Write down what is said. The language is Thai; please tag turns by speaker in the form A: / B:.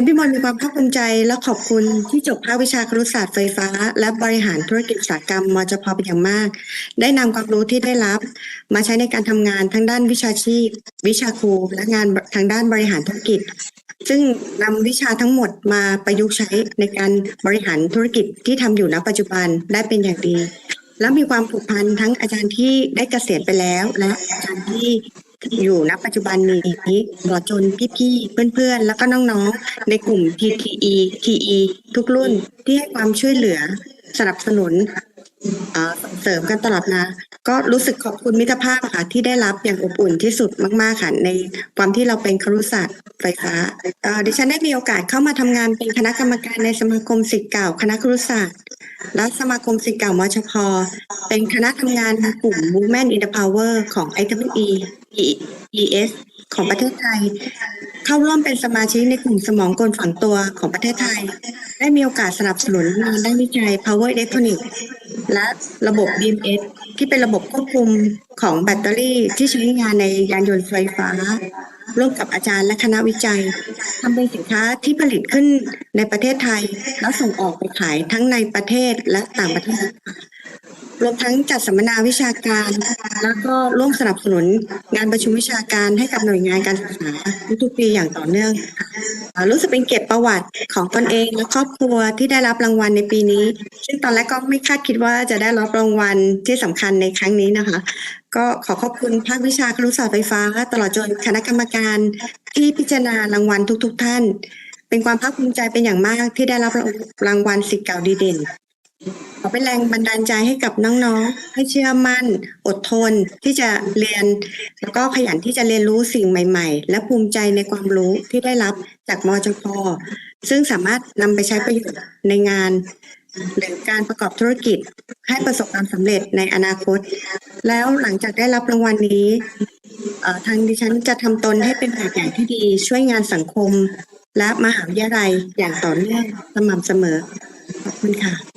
A: นพิมลมีความภาคภูมิใจและขอบคุณที่จบภาควิชาครุศาสตร์ไฟฟ้า และบริหารธุรกิจอุตสาหกรรมมจพเป็นอย่างมาก ได้นำความรู้ที่ได้รับ มาใช้ในการทำงานทั้งด้านวิชาชีพ วิชาครูและงานทางด้านบริหารธุรกิจ ซึ่งนำวิชาทั้งหมดมาประยุกต์ใช้ในการบริหารธุรกิจที่ทำอยู่ณปัจจุบันได้เป็นอย่างดีและมีความผูกพันทั้งอาจารย์ที่ได้เกษียณไปแล้ว และอาจารย์ที่ อยู่ณปัจจุบันนี้ตลอจนพี่ๆเพื่อนๆ แล้วก็น้องๆ ในกลุ่ม TTE TE ทุกรุ่นที่ให้ความช่วยเหลือสนับสนุนเสริมกันตลอดมาก็รู้สึกขอบคุณมิตรภาพค่ะ ที่ได้รับอย่างอบอุ่นที่สุดมาก ๆ ค่ะ ในความที่เราเป็นครุศาสตร์ไฟฟ้าดิฉันได้มีโอกาสเข้ามาทำงานเป็นคณะกรรมการในสมาคมศิษย์เก่า คณะครุศาสตร์ และสมาคมศิษย์เก่ามชพ เป็นคณะทำงานกลุ่ม Women in the Power ของ IWE ES ของประเทศไทย เข้าร่วมเป็นสมาชิกในกลุ่มสมองกลฝังตัวของประเทศไทย ได้มีโอกาสสนับสนุนงานด้านวิจัย Power Electronics และระบบ BMS ที่เป็นระบบควบคุมของแบตเตอรี่ที่ใช้งานในยานยนต์ไฟฟ้า ร่วมกับอาจารย์และคณะวิจัยทำเป็นสินค้าที่ผลิตขึ้นในประเทศไทย แล้วส่งออกไปขายทั้งในประเทศและต่างประเทศ รวมทั้งจัดสัมมนาวิชาการ แล้วก็ร่วมสนับสนุนงานประชุมวิชาการให้กับหน่วยงานการศึกษาทุกๆปีอย่างต่อเนื่องค่ะรู้สึกเป็นเกียรติประวัติของตนเองและครอบครัวที่ได้รับรางวัลในปีนี้ ซึ่งตอนแรกก็ไม่คาดคิดว่าจะได้รับรางวัลที่สำคัญในครั้งนี้นะคะ ก็ขอขอบคุณภาควิชาครุศาสตร์ไฟฟ้า ตลอดจนคณะกรรมการที่พิจารณารางวัลทุก ๆ ท่าน เป็นความภาคภูมิใจเป็นอย่างมากที่ได้รับรางวัลสิทธิ์เก่าดีเด่น ขอเป็นแรงบันดาลใจให้กับน้องๆ ให้เชื่อมั่น อดทนที่จะเรียน แล้วก็ขยันที่จะเรียนรู้สิ่งใหม่ ๆ และภูมิใจในความรู้ที่ได้รับจากมจพซึ่งสามารถนำไปใช้ประโยชน์ในงาน หรือการประกอบธุรกิจให้ประสบความสำเร็จในอนาคต แล้วหลังจากได้รับรางวัลนี้ทางดิฉันจะทำตนให้เป็นแบบอย่างที่ดีช่วยงานสังคม และมหาวิทยาลัยอย่างต่อเนื่องสม่ำเสมอขอบคุณค่ะ